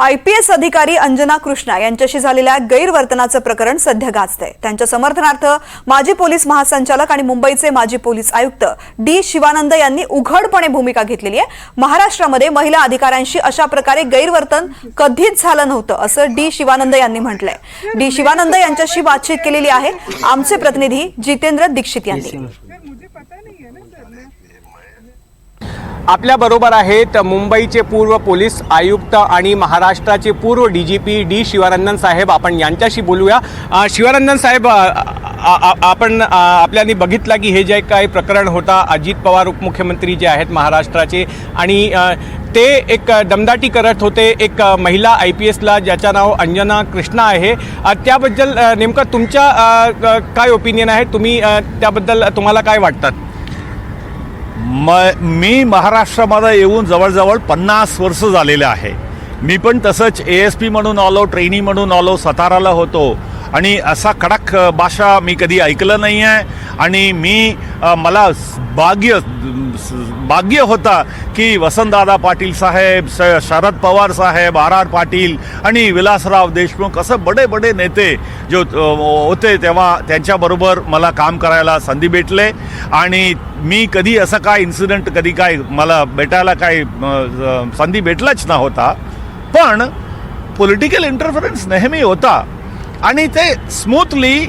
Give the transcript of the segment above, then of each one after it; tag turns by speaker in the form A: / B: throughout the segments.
A: I P S अधिकारी अंजना कृष्णा यांच्याशी झालेल्या गैरवर्तनाचं प्रकरण सध्या गाजतंय. त्यांच्या समर्थनार्थ माजी पोलीस महासंचालक आणि मुंबईचे माजी पोलीस आयुक्त डी शिवानंद यांनी उघडपणे भूमिका घेतलेली आहे. महाराष्ट्रामध्ये महिला अधिकाऱ्यांशी अशा प्रकारे गैरवर्तन कधीच झालं नव्हतं असं डी शिवानंद यांनी म्हटलंय. डी शिवानंद यांच्याशी बातचीत केलेली आहे. आमचे प्रतिनिधी जितेंद्र दीक्षित यांनी.
B: आपल्याबरोबर
C: आपल्या बरोबर आहेत मुंबईचे पूर्व पोलीस आयुक्त आणि महाराष्ट्राचे पूर्व D G P D Shivanandan साहेब. आपण यांच्याशी बोलूया. अ, शिवानंदन साहेब आपण आपल्याने बघितला बघितलं की हे जे काही प्रकरण होता अजित पवार उपमुख्यमंत्री जे आहेत महाराष्ट्राचे आणि ते एक दमदाटी करत होते. एक महिला आय पी एसला ज्याचं नाव अंजना कृष्णा आहे. त्याबद्दल नेमकं तुमच्या काय ओपिनियन आहे? तुम्ही त्याबद्दल तुम्हाला काय वाटतात
D: म मी महाराष्ट्रामध्ये येऊन जवळजवळ पन्नास वर्ष झालेले आहे. मी पण तसंच ए एस पी म्हणून आलो ट्रेनी म्हणून आलो साताराला होतो. आणि असा कडक भाषा मी कधी ऐकलं नाही आहे आणि मी मला भाग्य भाग्य होता की वसंतदादा पाटील साहेब श शरद पवार साहेब आर आर पाटील आणि विलासराव देशमुख असं बडे बडे नेते जो होते तेव्हा त्यांच्याबरोबर मला काम करायला संधी भेटले. आणि मी कधी असं काय इन्सिडेंट कधी काय मला भेटायला काय संधी भेटलाच नव्हता. पण पॉलिटिकल इंटरफरन्स नेहमी होता. आणि ते स्मूथली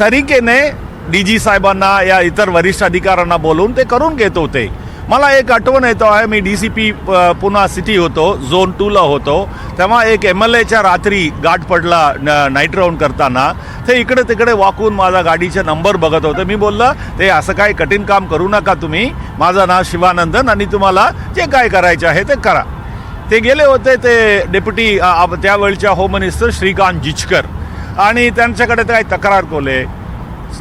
D: तरीकेने डी जी साहेबांना या इतर वरिष्ठ अधिकाऱ्यांना बोलवून ते करून घेत होते. मला एक आठवण येतो आहे मी डी सी पी पुन्हा सिटी होतो झोन टूला होतो. तेव्हा एक एम एल एच्या रात्री गाठ पडला न- नाईट राऊंड करताना. ते इकडे तिकडे वाकून माझा गाडीचे नंबर बघत होते. मी बोललं ते असं काही कठीण काम करू नका तुम्ही. माझं नाव शिवानंदन आणि तुम्हाला जे काय करायचं आहे ते करा. ते गेले होते ते डेप्युटी त्यावेळच्या होम मिनिस्टर श्रीकांत जिचकर. आणि त्यांच्याकडे ते काही तक्रार कोले.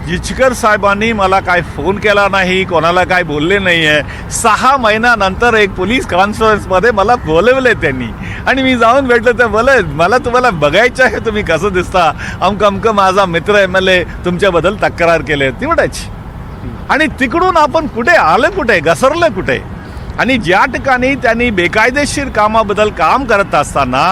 D: जिचकर साहेबांनी मला काय फोन केला नाही कोणाला काय बोलले नाही आहे सहा महिन्यानंतर एक पोलीस कॉन्फरन्समध्ये मला बोलवले त्यांनी. आणि मी जाऊन भेटलो तर बोले मला तुम्हाला बघायचं आहे तुम्ही कसं दिसता? अमकं अमकं माझा मित्र एम एल ए तुमच्याबद्दल तक्रार केले तेवढंच आणि तिकडून आपण कुठे आलं कुठे घसरलं कुठे? आणि ज्या ठिकाणी त्यांनी बेकायदेशीर कामाबद्दल काम करत असताना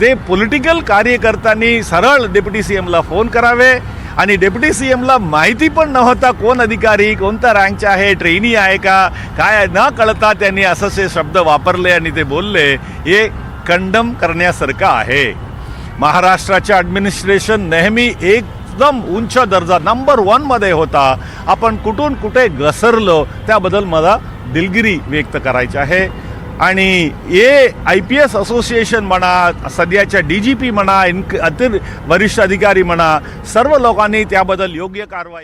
D: ते पॉलिटिकल कार्यकर्त्यांनी सरळ डेप्युटी सी एमला फोन करावे. आणि डेप्युटी सी एमला माहिती पण नव्हता कोण अधिकारी कोणत्या रँकचे आहे ट्रेनी आहे का काय न कळता त्यांनी असे शब्द वापरले आणि ते बोलले हे कंडम करण्यासारखं आहे. महाराष्ट्राचे ॲडमिनिस्ट्रेशन नेहमी एकदम उंच दर्जा नंबर वनमध्ये होता. आपण कुठून कुठे घसरलो त्याबद्दल मला दिलगिरी व्यक्त करायची आहे. आणि A I P S association म्हणा सध्याच्या डी जी पी म्हणा इन्क अतिर वरिष्ठ अधिकारी म्हणा सर्व लोकांनी त्याबद्दल योग्य कारवाई